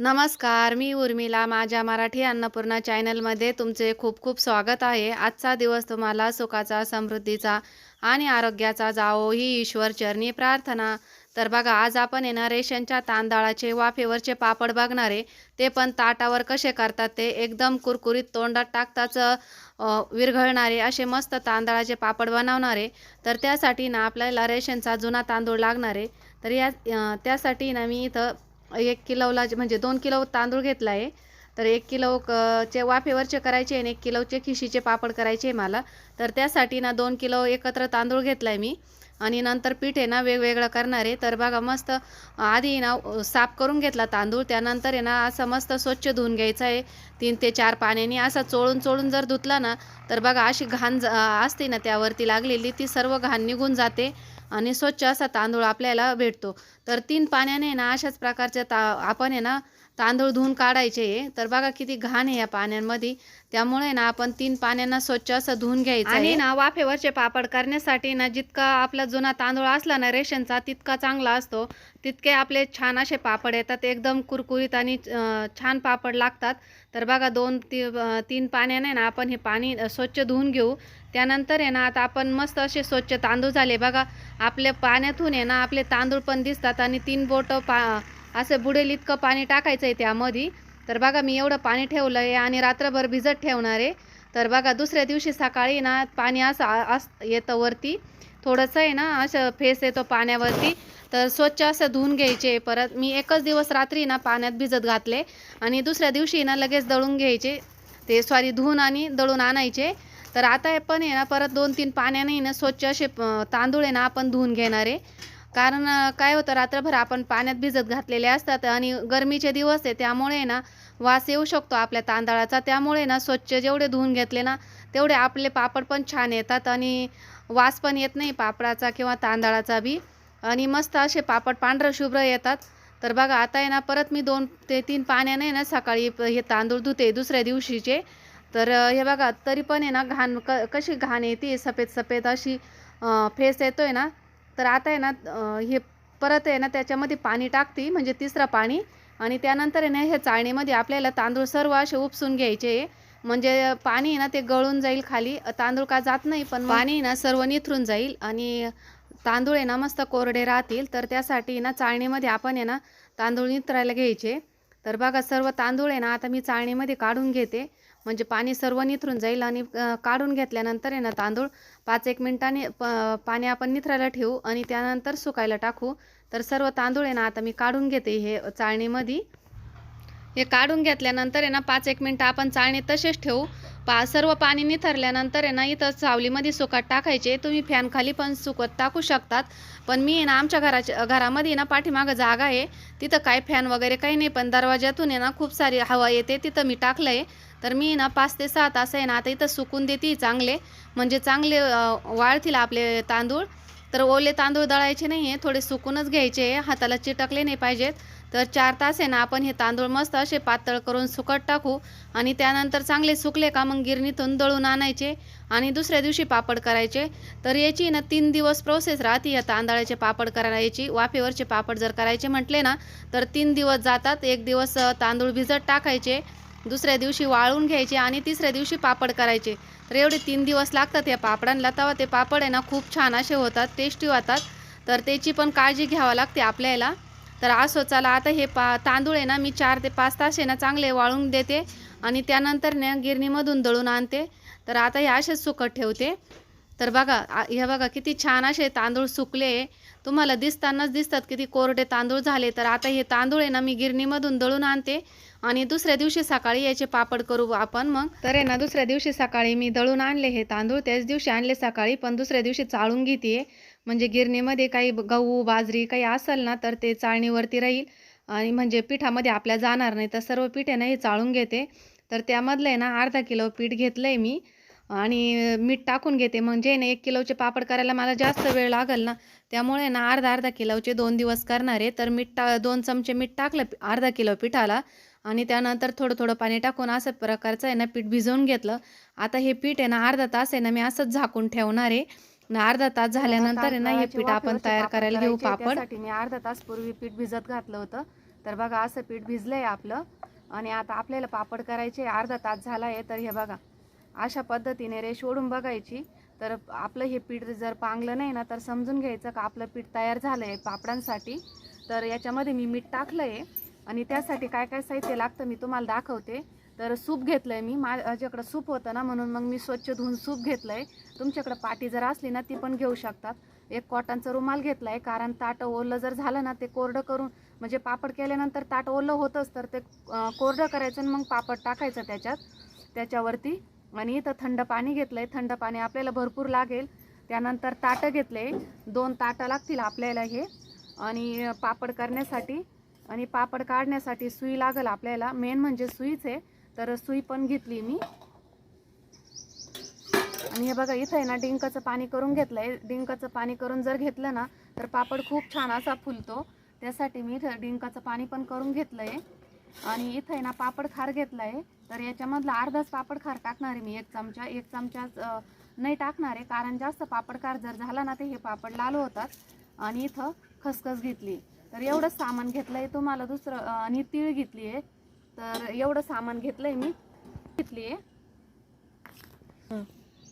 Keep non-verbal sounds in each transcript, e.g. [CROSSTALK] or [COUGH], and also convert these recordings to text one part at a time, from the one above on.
नमस्कार मी उर्मिला. माझ्या मराठी अन्नपूर्णा चॅनलमध्ये तुमचे खूप खूप स्वागत आहे. आजचा दिवस तुम्हाला सुखाचा समृद्धीचा आणि आरोग्याचा जावो ही ईश्वर चरणी प्रार्थना. तर बघा आज आपण आहे ना रेशनच्या तांदळाचे वाफेवरचे पापड बघणारे. ते पण ताटावर कसे करतात ते एकदम कुरकुरीत तोंडात टाकताच विरघळणारे असे मस्त तांदळाचे पापड बनवणारे. तर त्यासाठी ना आपल्याला रेशनचा जुना तांदूळ लागणार. आहे तर या त्यासाठी ना मी इथं एक किलोला जे- म्हणजे दोन किलो तांदूळ घेतला आहे तर एक किलो क- चे वाफेवरचे करायचे आणि एक किलोचे खिशीचे पापड करायचे आहे मला. तर त्यासाठी ना दोन किलो एकत्र तांदूळ घेतला आहे मी. आणि नंतर पीठ आहे ना वेगवेगळं करणार आहे. तर बघा मस्त आधी ना साफ करून घेतला तांदूळ. त्यानंतर आहे ना असं मस्त स्वच्छ धुवून घ्यायचं आहे. तीन ते चार पाण्याने असा चोळून चोळून जर धुतला ना तर बघा अशी घाण ज- असते ना त्यावरती लागलेली ती सर्व घाण निघून जाते. आणि स्वच्छ असा तांदूळ आपल्याला भेटतो. तर तीन पाण्याने ना अशाच प्रकारच्या ता आपण आहे ना तांदूळ धुवून काढायचे. तर बघा किती घाण आहे या पाण्यांमध्ये. त्यामुळे ना आपण तीन पाण्यांना स्वच्छ असं धुवून घ्यायचं आणि ना वाफेवरचे पापड करण्यासाठी ना जितका आपला जुना तांदूळ असला ना रेशनचा तितका चांगला असतो. तितके आपले छान असे पापड येतात. एकदम कुरकुरीत आणि छान पापड लागतात. तर बघा दोन ती तीन पाण्याने ना आपण हे पाणी स्वच्छ धुवून घेऊ. त्यानंतर आहे ना आता आपण मस्त असे स्वच्छ तांदूळ झाले. बघा आपल्या पाण्यातून आहे ना आपले तांदूळ पण दिसतात आणि तीन बोटं पा असं बुडेल इतकं पाणी टाकायचं आहे त्यामध्ये. तर बघा मी एवढं पाणी ठेवलं आहे आणि रात्रभर भिजत ठेवणार आहे. तर बघा दुसऱ्या दिवशी सकाळी ना पाणी असं आस येतं वरती. थोडंसं आहे ना असं फेस येतो पाण्यावरती. तर स्वच्छ असं धुवून घ्यायचे. परत मी एकच दिवस रात्री ना पाण्यात भिजत घातले. आणि दुसऱ्या दिवशी ना लगेच दळून घ्यायचे. ते सॉरी धुवून आणि दळून आणायचे. तर आता पण आहे ना परत दोन तीन पाण्याने ना स्वच्छ असे तांदूळ आहे ना आपण धुवून घेणार आहे. कारण काय होतं रात्रभर आपण पाण्यात भिजत घातलेले असतात आणि गरमीचे दिवस आहे त्यामुळे आहे ना वास येऊ शकतो आपल्या तांदळाचा. त्यामुळे ना स्वच्छ जेवढे धुवून घेतले ना तेवढे आपले पापड पण छान येतात आणि वास पण येत नाही पापडाचा किंवा तांदळाचा बी. आणि मस्त असे पापड पांढरं शुभ्र येतात. तर बघा आता आहे ना परत मी दोन ते तीन पाण्याने ना सकाळी हे तांदूळ धुते दुसऱ्या दिवशीचे. तर हे बघा तरी पण आहे ना घाण क कशी घाण येते सफेद सफेद अशी फेस फेस येतोय ना तर आता आहे ना हे परत आहे ना त्याच्यामध्ये पाणी टाकते म्हणजे तिसरं पाणी. आणि त्यानंतर आहे ना हे चाळणीमध्ये आपल्याला तांदूळ सर्व असे उपसून घ्यायचे. म्हणजे पाणी आहे ना ते गळून जाईल खाली. तांदूळ का जात नाही पण पाणी ना सर्व निथरून जाईल. आणि तांदूळ आहे ना मस्त कोरडे राहतील. तर त्यासाठी ना चाळणीमध्ये आपण आहे ना तांदूळ निथरायला घ्यायचे. तर बघा सर्व तांदूळ आहे ना आता मी चाळणीमध्ये काढून घेते. म्हणजे पाणी सर्व निथरून जाईल आणि काढून घेतल्यानंतर आहे ना तांदूळ पाच एक मिनटाने प पाणी आपण निथरायला ठेवू आणि त्यानंतर सुकायला टाकू. तर सर्व तांदूळ आहे ना आता मी काढून घेते हे चाळणीमध्ये. हे काढून घेतल्यानंतर आहे ना पाच एक मिनटं आपण चाळणी तसेच ठेवू. पा सर्व पाणी निथरल्यानंतर आहे ना इथं सावलीमध्ये सुकत टाकायचे. तुम्ही फॅन खाली पण सुकत टाकू शकतात. पण मी ना आमच्या घराच्या घरामध्ये ना पाठीमागं जागा आहे. तिथं काय फॅन वगैरे काही नाही पण दरवाज्यातून आहे ना खूप सारी हवा येते तिथं मी टाकलं आहे तर मी ना पाच ते सहा तास आहे ना आता इथं सुकून देते चांगले. म्हणजे चांगले वाळतील आपले तांदूळ. तर ओले तांदूळ दळायचे नाही आहे थोडे सुकूनच घ्यायचे. हाताला चिटकले नाही पाहिजेत. तर चार तास आहे ना आपण हे तांदूळ मस्त असे पातळ करून सुकट टाकू. आणि त्यानंतर चांगले सुकले का मग गिरणीतून दळून आणायचे आणि दुसऱ्या दिवशी पापड करायचे. तर याची ना तीन दिवस प्रोसेस राहते या तांदळाचे पापड करायची. वाफेवरचे पापड जर करायचे म्हटले ना तर तीन दिवस जातात. एक दिवस तांदूळ भिजत टाकायचे. दुसऱ्या दिवशी वाळून घ्यायचे आणि तिसऱ्या दिवशी पापड करायचे. तर एवढे तीन दिवस लागतात या पापडांना. तेव्हा ते पापड आहे ना खूप छान असे होतात टेस्टी होतात. तर त्याची पण काळजी घ्यावी लागते आपल्याला. तर असो चला आता हे पा तांदूळ आहे ना मी चार ते पाच तास आहे ना चांगले वाळून देते आणि त्यानंतर ना गिरणीमधून दळून आणते. तर आता हे असेच सुकत ठेवते. तर बघा हे बघा किती छान असे तांदूळ सुकले तुम्हाला दिसतानाच दिसतात किती कोरडे तांदूळ झाले. तर आता हे तांदूळ आहे ना मी गिरणीमधून दळून आणते आणि दुसऱ्या दिवशी सकाळी याचे पापड करू आपण मग. तर आहे ना दुसऱ्या दिवशी सकाळी मी दळून आणले हे तांदूळ त्याच दिवशी आणले सकाळी पण दुसऱ्या दिवशी चाळून घेते. म्हणजे गिरणीमध्ये काही गहू बाजरी काही असेल ना तर ते चाळणीवरती राहील. आणि म्हणजे पिठामध्ये आपल्या जाणार नाही तर सर्व पीठ आहे ना हे चाळून घेते. तर त्यामधलं आहे ना अर्धा किलो पीठ घेतलं आहे मी. आणि मीठ टाकून घेते. म्हणजे ना एक किलोचे पापड करायला मला जास्त वेळ लागेल ना त्यामुळे ना अर्धा अर्धा किलोचे दोन दिवस करणार आहे. तर मीठ टा दोन चमचे मीठ टाकलं अर्धा किलो पिठाला. आणि त्यानंतर थोडं थोडं पाणी टाकून असं प्रकारचं आहे ना पीठ भिजवून घेतलं. आता हे पीठ आहे ना अर्धा तास आहे ना मी असंच झाकून ठेवणार आहे. अर्धा तास झाल्यानंतर आहे ना हे पीठ आपण तयार करायला घेऊ पापड. मी अर्धा तास पूर्वी पीठ भिजत घातलं होतं. तर बघा असं पीठ भिजलं आहे आपलं. आणि आता आपल्याला पापड करायचे अर्धा तास झाला आहे तर हे बघा अशा पद्धतीने रेश ओढून बघायची. तर आपलं हे पीठ जर पांगलं नाही ना तर समजून घ्यायचं का आपलं पीठ तयार झालं आहे पापडांसाठी. तर याच्यामध्ये मी मीठ टाकलं आहे आणि त्यासाठी काय काय साहित्य लागतं मी तुम्हाला दाखवते. तर सूप घेतलं आहे मी माझ्याकडं सूप होतं ना म्हणून मग मी स्वच्छ धुवून सूप घेतलं आहे तुमच्याकडं पाटी जर असली ना ती पण घेऊ शकतात. एक कॉटनचा रुमाल घेतला आहे कारण ताटं ओलं जर झालं ना ते कोरडं करून म्हणजे पापड केल्यानंतर ताट ओलं होतंच तर ते कोरडं करायचं आणि मग पापड टाकायचं त्याच्यात त्याच्यावरती. आणि इथं थंड पाणी घेतलं आहे थंड पाणी आपल्याला भरपूर लागेल. त्यानंतर ताटं घेतले. दोन ताटं लागतील आपल्याला हे. आणि पापड करण्यासाठी. आणि पापड काढण्यासाठी सुई लागेल आपल्याला. मेन म्हणजे सुईच आहे. तर सुई पण घेतली मी. आणि हे बघा इथं आहे ना डिंकाचं पाणी करून घेतलं आहे डिंकाचं पाणी करून जर घेतलं ना तर पापड खूप छान असा फुलतो. त्यासाठी मी इथं डिंकाचं पाणी पण करून घेतलं आहे आणि इथं आहे ना पापड खार घेतलं आहे तर याच्यामधला अर्धाच पापड खार टाकणार आहे मी एक चमचा. एक चमचा नाही टाकणार आहे कारण जास्त पापड खार जर झाला ना ते हे पापड लाल होतात. आणि इथं खसखस घेतली. तर एवढंच सामान घेतलं आहे तुम्हाला दुसरं आणि तीळ घेतली आहे तर एवढं सामान घेतलंय मी. घेतली आहे.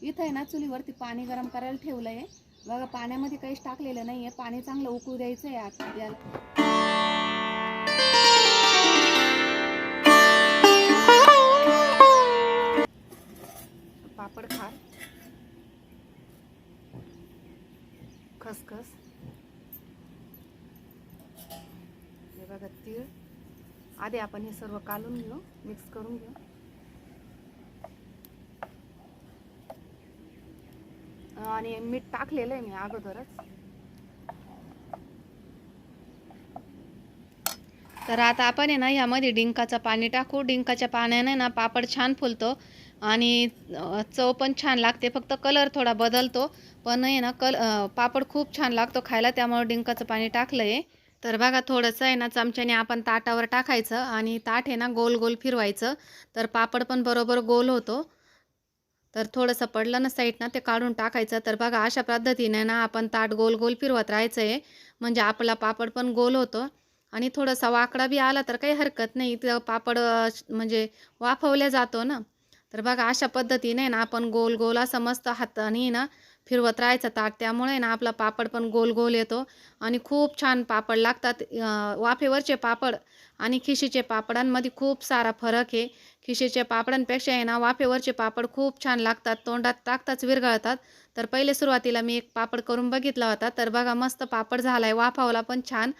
इथं आहे ना चुलीवरती पाणी गरम करायला ठेवलंय. बघा पाण्यामध्ये काहीच टाकलेलं नाही आहे पाणी चांगलं उकळू द्यायचं आहे आपल्याला आधी आपण हे सर्व कालून घेऊ मिक्स करून घेऊ. आणि मीठ टाकलेलं आहे मी अगोदरच. तर आता आपण आहे ना ह्यामध्ये डिंकाचं पाणी टाकू. डिंकाच्या पाण्याने ना पापड छान फुलतो आणि चव पण छान लागते. फक्त कलर थोडा बदलतो. पण आहे ना कल पापड खूप छान लागतो खायला त्यामुळे डिंकाचं पाणी टाकलं आहे तर बघा थोडंसं आहे ना चमच्याने आपण ताटावर टाकायचं आणि ताट आहे ना गोल गोल फिरवायचं. तर पापड पण बरोबर गोल होतो. तर थोडंसं पडलं ना साईड ना ते काढून टाकायचं. तर बघा अशा पद्धतीने ना आपण ताट गोल गोल फिरवत राहायचं आहे म्हणजे आपला पापड पण गोल होतो. आणि थोडासा वाकडा बी आला तर काही हरकत नाही. तर पापड म्हणजे वाफवल्या जातो ना. तर बघा अशा पद्धतीने ना आपण गोल गोल असं मस्त हाताने ना फिरवत राहायचं ताट त्यामुळे ना आपला पापड पण गोल गोल येतो आणि खूप छान पापड लागतात. वाफेवरचे पापड आणि खिशीचे पापडांमध्ये खूप सारा फरक आहे. खिशीचे पापडांपेक्षा आहे ना वाफेवरचे पापड खूप छान लागतात. तोंडात टाकताच विरघळतात. तर पहिले सुरुवातीला मी एक पापड करून बघितला होता. तर बघा मस्त पापड झाला आहे वाफावला पण छान.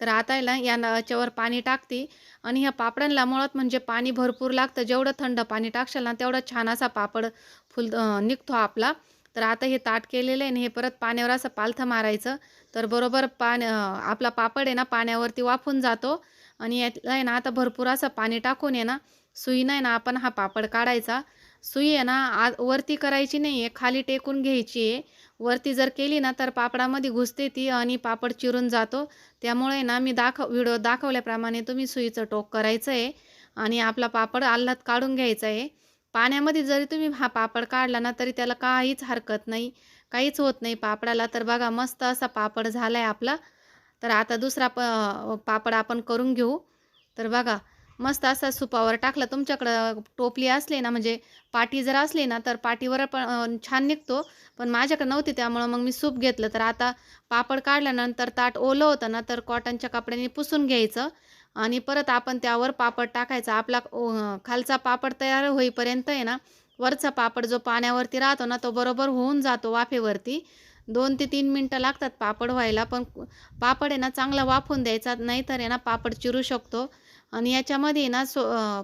तर आता ना या याच्यावर पाणी टाकते आणि ह्या पापडांना मुळात म्हणजे पाणी भरपूर लागतं. जेवढं थंड पाणी टाकशाल ना तेवढं छान असा पापड फुल निघतो आपला. तर आता हे ताट केलेलं आहे आणि हे परत पाण्यावर असं पालथं मारायचं. तर बरोबर पान आपला पापड आहे ना पाण्यावरती वाफून जातो. आणि यातला आहे ना आता भरपूर असं पाणी टाकून आहे ना सुईनं आहे ना आपण हा पापड काढायचा. सुई आहे ना आ वरती करायची नाही आहे खाली टेकून घ्यायची आहे. वरती जर केली ना तर पापडामध्ये घुसते ती आणि पापड चिरून जातो. त्यामुळे ना मी दाखव व्हिडिओ दाखवल्याप्रमाणे तुम्ही सुईचं टोक करायचं आहे. आणि आपला पापड आल्हात काढून घ्यायचा आहे. पाण्यामध्ये जरी तुम्ही हा पापड काढला ना तरी त्याला काहीच हरकत नाही काहीच होत नाही पापडाला. तर बघा मस्त असा पापड झाला आहे आपला. तर आता दुसरा प पापड आपण करून घेऊ. तर बघा मस्त असा सुपावर टाकला. तुमच्याकडं टोपली असली ना म्हणजे पाटी जर असली ना तर पाटीवर पण छान निघतो. पण माझ्याकडे नव्हती त्यामुळं मग मी सूप घेतलं. तर आता पापड काढल्यानंतर ताट ओलं होतं ना तर कॉटनच्या कपड्याने पुसून घ्यायचं. आणि परत आपण त्यावर पापड टाकायचा. आपला खालचा पापड तयार होईपर्यंत आहे ना वरचा पापड जो पाण्यावरती राहतो ना तो बरोबर होऊन जातो वाफेवरती. दोन ते तीन मिनटं लागतात पापड व्हायला पण पापड आहे ना चांगला वाफून द्यायचा नाहीतर आहे ना पापड चिरू शकतो. आणि याच्यामध्ये ना सो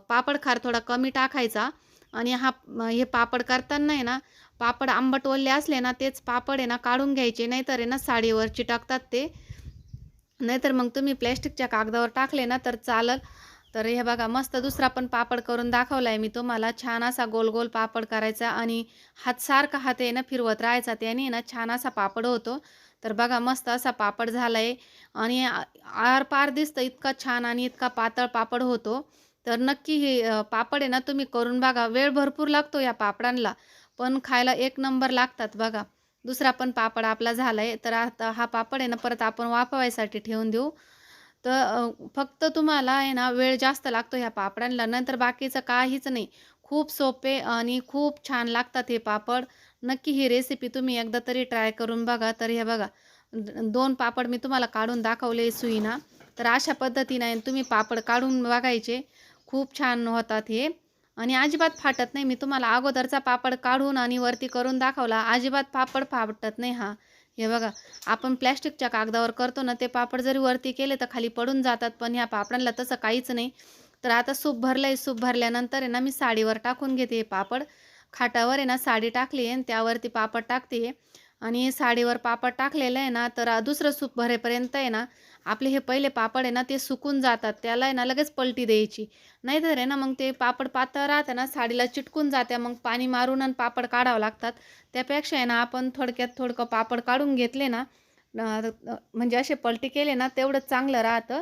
पापड खार थोडा कमी टाकायचा. आणि हा हे पापड करताना आहे ना पापड आंबट ओलले असले ना तेच पापड आहे ना काढून घ्यायचे नाहीतर आहे ना साडीवर चिटकतात ते. नाहीतर मग तुम्ही प्लॅस्टिकच्या कागदावर टाकले ना तर चालल. तर हे बघा मस्त दुसरा पण पापड करून दाखवला आहे मी तुम्हाला. छान असा गोल गोल पापड करायचा आणि हात सारखा हात आहे ना फिरवत राहायचा त्याने ना छान असा पापड होतो. तर बघा मस्त असा पापड झाला आहे आणि आरपार आर पार दिसतं इतका छान आणि इतका पातळ पापड होतो. तर नक्की हे पापड आहे ना तुम्ही करून बघा. वेळ भरपूर लागतो या पापडांना पण खायला एक नंबर लागतात बघा. दुसरा पण पापड आपला झाला आहे तर आता हा पापड आहे ना परत आपण वाफवायसाठी ठेवून देऊ. तर फक्त तुम्हाला आहे ना वेळ जास्त लागतो ह्या पापडांना नंतर बाकीचं काहीच नाही. खूप सोपे आणि खूप छान लागतात हे पापड. नक्की ही रेसिपी तुम्ही एकदा तरी ट्राय करून बघा. तर हे बघा द- दोन पापड मी तुम्हाला काढून दाखवले सुईना. तर अशा पद्धतीने तुम्ही पापड काढून बघायचे. खूप छान होतात हे. आणि अजिबात फाटत नाही. मी तुम्हाला अगोदरचा पापड काढून आणि वरती करून दाखवला. अजिबात पापड फाटत नाही हा. हे बघा आपण प्लॅस्टिकच्या कागदावर करतो ना ते पापड जरी वरती केले तर खाली पडून जातात पण ह्या पापडांना तसं काहीच नाही. तर आता सूप भरलं आहे सूप भरल्यानंतर आहे ना मी साडीवर टाकून घेते हे पापड. खाटावर आहे ना साडी टाकली आहे आणि त्यावरती पापड टाकते आणि साडीवर पापड टाकलेलं आहे ना तर दुसरं सूप भरेपर्यंत आहे ना आपले हे पहिले पापड आहे ना ते सुकून जातात. त्याला आहे ना लगेच पलटी द्यायची. नाहीतर आहे ना मग ते पापड पातळ राहतं ना साडीला चिटकून जाते. मग पाणी मारून आणि पापड काढावं लागतात. त्यापेक्षा आहे ना आपण थोडक्यात थोडकं पापड काढून घेतले ना म्हणजे असे पलटी केले ना तेवढंच चांगलं राहतं.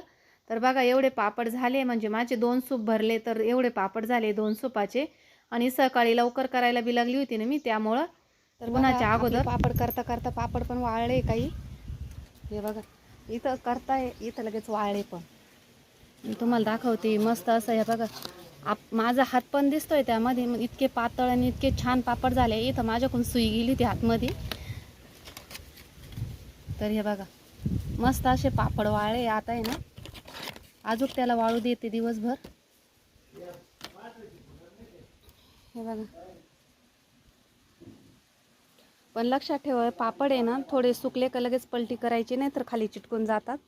तर बघा एवढे पापड झाले. म्हणजे माझे दोन सूप भरले तर एवढे पापड झाले दोन सूपाचे. आणि सकाळी लवकर करायला बी लागली होती ना मी त्यामुळं. तर उन्हाच्या अगोदर पापड करता करता पापड पण वाळले काही. हे बघा. इथं करताय इथं लगेच वाळले पण. मी तुम्हाला दाखवते मस्त असं हे बघा. आप माझा हात पण दिसतोय त्यामध्ये मग इतके पातळ आणि इतके छान पापड झाले. इथं माझ्याकडून सुई गेली ती हातमध्ये. तर हे बघा मस्त असे पापड वाळे आता आहे ना. अजून त्याला वाळू देते दिवसभर. हे बघा. पण लक्षात ठेवा पापड आहे ना थोडे सुकले का लगेच पलटी करायची नाही तर खाली चिटकून जातात.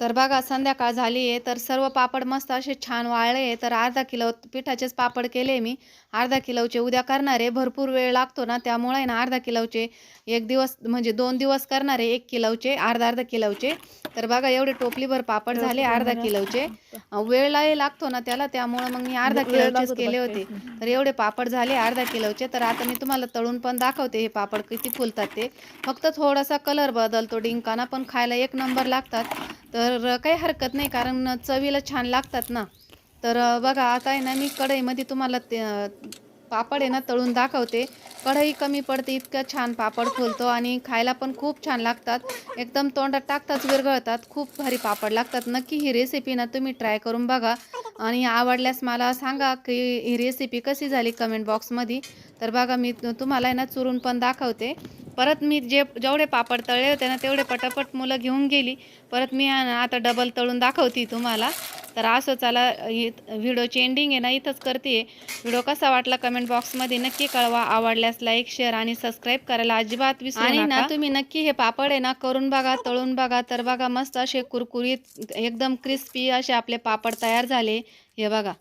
तर बघा संध्याकाळ झाली आहे तर सर्व पापड मस्त असे छान वाळले आहे तर अर्धा किलो पिठाचेच पापड केले मी. अर्धा किलोचे उद्या करणार आहे भरपूर वेळ लागतो ना त्यामुळे ना अर्धा किलोचे एक दिवस म्हणजे दोन दिवस करणार आहे एक किलोचे अर्धा अर्धा किलोचे. तर बघा एवढे टोपलीभर पापड झाले अर्धा किलोचे. [LAUGHS] अं, वेळ ला- लागतो ना त्याला त्यामुळं मग मी अर्धा किलोचेच केले होते. तर एवढे पापड झाले अर्धा किलोचे. तर आता मी तुम्हाला तळून पण दाखवते हे पापड किती फुलतात ते. फक्त थोडासा कलर बदलतो डिंकाना पण खायला एक नंबर लागतात. तर तर काही हरकत नाही कारण चवीला छान लागतात ना. तर बघा आता आहे ना मी कढईमध्ये तुम्हाला ते पापड आहे ना तळून दाखवते. कढई कमी पडते इतकं छान पापड फुलतो आणि खायला पण खूप छान लागतात. एकदम तोंडात टाकताच विरघळतात. खूप भारी पापड लागतात. नक्की ही रेसिपी ना तुम्ही ट्राय करून बघा. आणि आवडल्यास मला सांगा की ही रेसिपी कशी झाली कमेंट बॉक्समध्ये तर बघा मी तुम्हाला आहे ना चुरून पण दाखवते. परत मी जे जेवढे पापड तळले होते ना तेवढे पटापट मुलं घेऊन गेली. परत मी आता डबल तळून दाखवते तुम्हाला. तर असं चला व्हिडिओची एंडिंग आहे ना इथंच करते. व्हिडिओ कसा वाटला कमेंट बॉक्समध्ये नक्की कळवा. आवडल्यास लाईक शेअर आणि सबस्क्राईब करायला अजिबात विसरू आणि ना तुम्ही नक्की हे पापड आहे ना करून बघा तळून बघा. तर बघा मस्त असे कुरकुरीत एकदम क्रिस्पी असे आपले पापड तयार झाले. हे बघा.